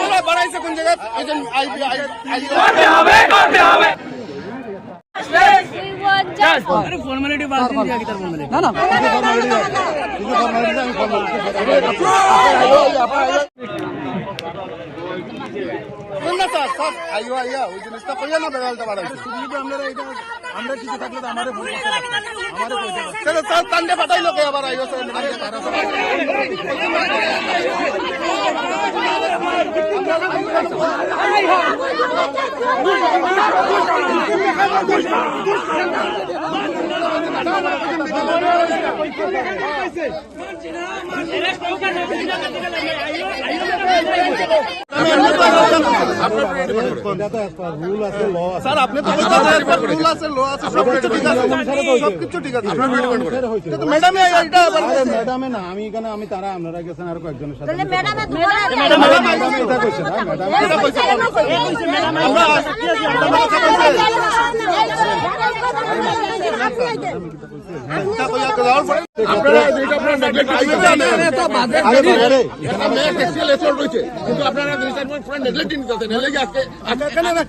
ওরা বাড়াইছে কোন জায়গায় এই যে আইবি আই আই না স্যার স্যার আইও আইয়া ওই জিনিসটা কইয়া না বেড়ালটা বাড়াইছে পাঠাইলো কে আবার আইও স্যার আমি এখানে আমি তারা আপনারা গেছেন আর কয়েকজনের সাথে। ম্যাডামে আপনারা যেটা আপনারা নেগলেক্ট আইবেন আরে বাইরে আমি একটা সেল এসর রয়েছে কিন্তু আপনারা জিনিসটা পুরো নেগলেক্ট নিতে নেলে কি আজকে আজকে কেন না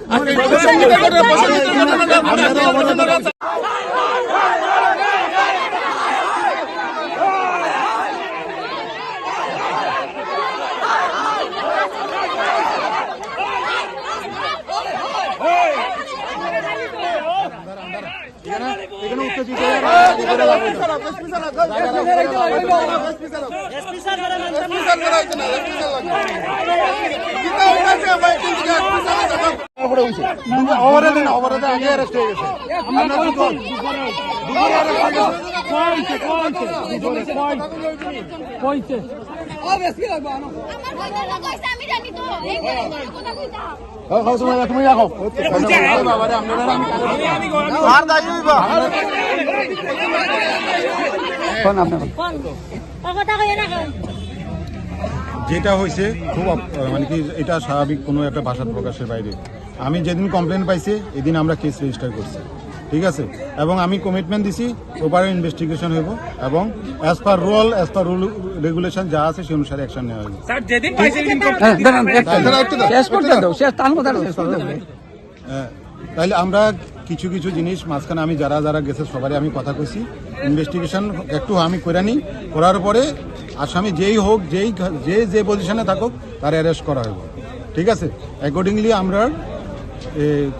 আজকে এখানে উত্তেজিত দিন ওভারে দিন আগে অ্যারেস্ট হয়ে গেছে দুপুরে হয়ে জানি তো। এই কথা কইতা। ও, খাও, তুমি তুমি রাখো আরে দায়ী যেটা হয়েছে খুব মানে কি এটা স্বাভাবিক কোনো একটা ভাষার প্রকাশের বাইরে আমি যেদিন কমপ্লেন পাইছি এদিন আমরা কেস রেজিস্টার করছি ঠিক আছে? এবং আমি কমিটমেন্ট দিছি ওপারে ইনভেস্টিগেশন হইব এবং as per rule as per rule regulation যা আছে সেই অনুসারে অ্যাকশন নেওয়া হবে স্যার যেদিন পাইছিলেন শেষ করতে দাও শেষ টান কথা শেষ করতে দাও। হ্যাঁ, তাহলে আমরা কিছু কিছু জিনিস মাঝখানে আমি যারা যারা গেছে সবারই আমি কথা কইছি। ইনভেস্টিগেশন একটু আমি করে নিই করার পরে আসামি যেই হোক যেই যে যে পজিশনে থাকুক তার অ্যারেস্ট করা হবে ঠিক আছে? অ্যাকর্ডিংলি আমরা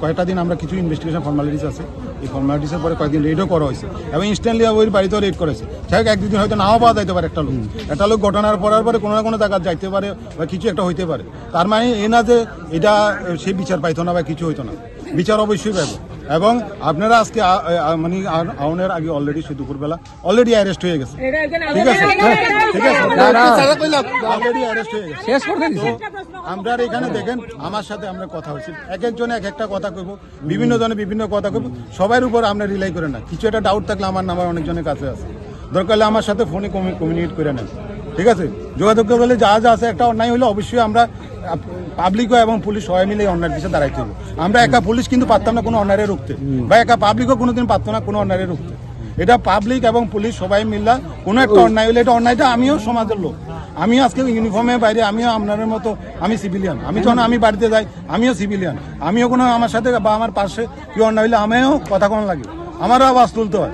কয়েকটা দিন আমরা কিছু ইনভেস্টিগেশন ফর্মালিটিস আছে। এই ফর্মালিটিসের পরে কয়েকদিন রেডও করা হয়েছে। এবং ইনস্ট্যান্টলি ওই বাড়িতেও রেড করেছে। যাই হোক এক দুদিন হয়তো নাও পাওয়া যাইতে পারে একটা লোক। একটা লোক ঘটনার পড়ার পরে কোনো না কোনো জায়গা যাইতে পারে বা কিছু একটা হইতে পারে। তার মানে এ না যে এটা সেই সে বিচার পাইতো না বা কিছু হইতো না। বিচার অবশ্যই পাইব। এবং আপনারা আজকে মানে আউনের আগে অলরেডি সে দুপুরবেলা অলরেডি অ্যারেস্ট হয়ে গেছে। ঠিক আছে? ঠিক আছে? অলরেডি অ্যারেস্ট হয়ে গেছে। শেষ করতে আমরা এখানে দেখেন আমার সাথে আমরা কথা হয়েছি। এক একজনে এক একটা কথা কইব বিভিন্ন জনে বিভিন্ন কথা কইব। সবার উপর আমরা রিলাই করে না। কিছু একটা ডাউট থাকলে আমার নাম্বার অনেকজনের কাছে আছে। দরকার হলে আমার সাথে ফোনে কমিউনিকেট করে নেন। ঠিক আছে? যোগাযোগ বলে যা যা আছে একটা অন্যায় হলে অবশ্যই আমরা পাবলিকও এবং পুলিশ সবাই মিলে অন্যায়ের পিছিয়ে দাঁড়াইতে হবে। আমরা একা পুলিশ কিন্তু পারতাম না কোনো অন্যায় রুখতে। বা একা পাবলিকও কোনোদিন পারতো না কোনো অন্যায় রুখতে। এটা পাবলিক এবং পুলিশ সবাই মিললা কোনো একটা অন্যায় হলে এটা অন্যায়টা আমিও সমাজের লোক। আমিও আজকে ইউনিফর্মের বাইরে, আমিও আপনাদের মতো, আমি সিভিলিয়ান আমি যখন আমি বাড়িতে যাই, আমিও সিভিলিয়ান আমিও কোনো আমার সাথে বা আমার পাশে কি অন্যায় হইলে আমিও কথা কোন লাগে। আমারও আওয়াজ তুলতে হয়।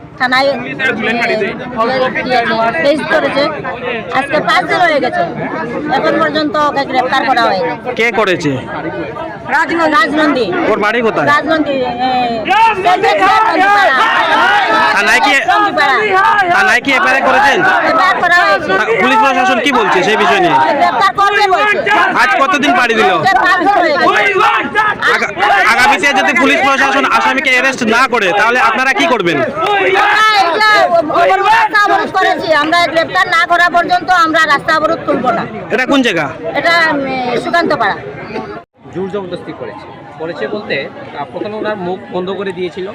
থানায় ফেস করেছে আজকে পাঁচ দিন হয়ে গেছে এখন পর্যন্ত ওকে গ্রেপ্তার করা হয়নি কে করেছে রাজনন্দী ওর বাড়ি কোথায় রাজনন্দী থানায় কি- থানায় কি এফআইআর করেছেন করা হয়েছে পুলিশ প্রশাসন কি বলছে সেই বিষয় নিয়ে আজ কতদিন পাড়ি দিল আগামীতে যদি পুলিশ প্রশাসন আসামিকে অ্যারেস্ট না করে তাহলে আপনারা কি করবেন? আমরা গ্রেপ্তার না করা পর্যন্ত আমরা রাস্তা অবরোধ তুলব না এটা কোন জায়গা? এটা সুকান্ত পাড়া জোর জবরদস্তি করেছে। করেছে বলতে প্রথমে ওনার মুখ বন্ধ করে দিয়েছিল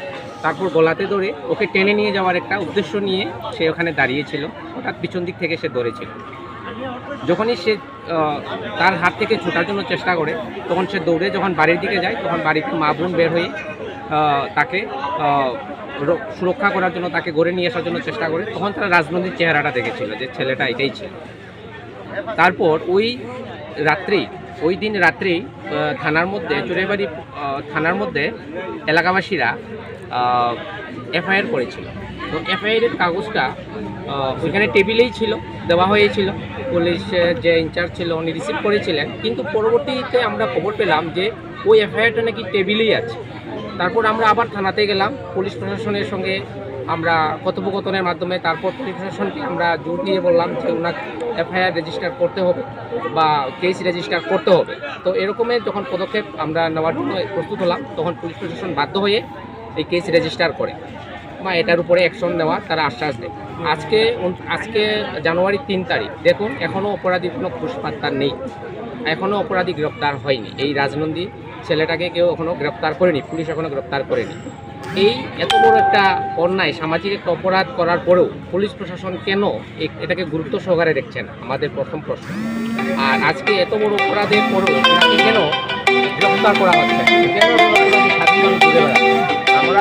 তারপর গলাতে ধরে ওকে টেনে নিয়ে যাওয়ার একটা উদ্দেশ্য নিয়ে সে ওখানে দাঁড়িয়েছিল হঠাৎ পিছন দিক থেকে সে ধরেছিল। যখনই সে তার হাত থেকে ছোটার জন্য চেষ্টা করে তখন সে দৌড়ে যখন বাড়ির দিকে যায় তখন বাড়িতে মা বোন বের হয়ে তাকে সুরক্ষা করার জন্য তাকে গড়ে নিয়ে আসার জন্য চেষ্টা করে তখন তারা রাজনৈতিক চেহারাটা দেখেছিল যে ছেলেটা এটাই ছিল। তারপর ওই রাত্রেই ওই দিন রাত্রেই আহ, থানার মধ্যে চোরাইবাড়ি আহ, থানার মধ্যে এলাকাবাসীরা এফআইআর করেছিল। তো এফআইআরের কাগজটা ওইখানে টেবিলেই ছিল দেওয়া হয়েছিল। পুলিশের যে ইনচার্জ ছিল উনি রিসিভ করেছিলেন। কিন্তু পরবর্তীতে আমরা খবর পেলাম যে ওই এফআইআরটা নাকি টেবিলেই আছে। তারপর আমরা আবার থানাতে গেলাম। পুলিশ প্রশাসনের সঙ্গে আমরা কথোপকথনের মাধ্যমে তারপর পুলিশ প্রশাসনকে আমরা জোর দিয়ে বললাম যে ওনাকে এফআইআর রেজিস্টার করতে হবে বা কেস রেজিস্টার করতে হবে। তো এরকমের যখন পদক্ষেপ আমরা নেওয়ার জন্য প্রস্তুত হলাম, তখন পুলিশ প্রশাসন বাধ্য হয়ে এই কেস রেজিস্টার করে। বা এটার উপরে অ্যাকশন নেওয়ার তারা আশ্বাস দেয়। আজকে আজকে জানুয়ারি তিন তারিখ। দেখুন এখনও অপরাধী কোনো খুশপাত্তার নেই। এখনও অপরাধী গ্রেপ্তার হয়নি। এই রাজনন্দী ছেলেটাকে কেউ এখনও গ্রেপ্তার করেনি, পুলিশ এখনও গ্রেপ্তার করেনি। এই এত বড় একটা অন্যায়, সামাজিক একটা অপরাধ করার পরেও পুলিশ প্রশাসন কেন এটাকে গুরুত্ব সহকারে দেখছেন আমাদের প্রথম প্রশ্ন। আর আজকে এত বড় অপরাধের পরেও কেন গ্রেপ্তার করা হচ্ছে? আমরা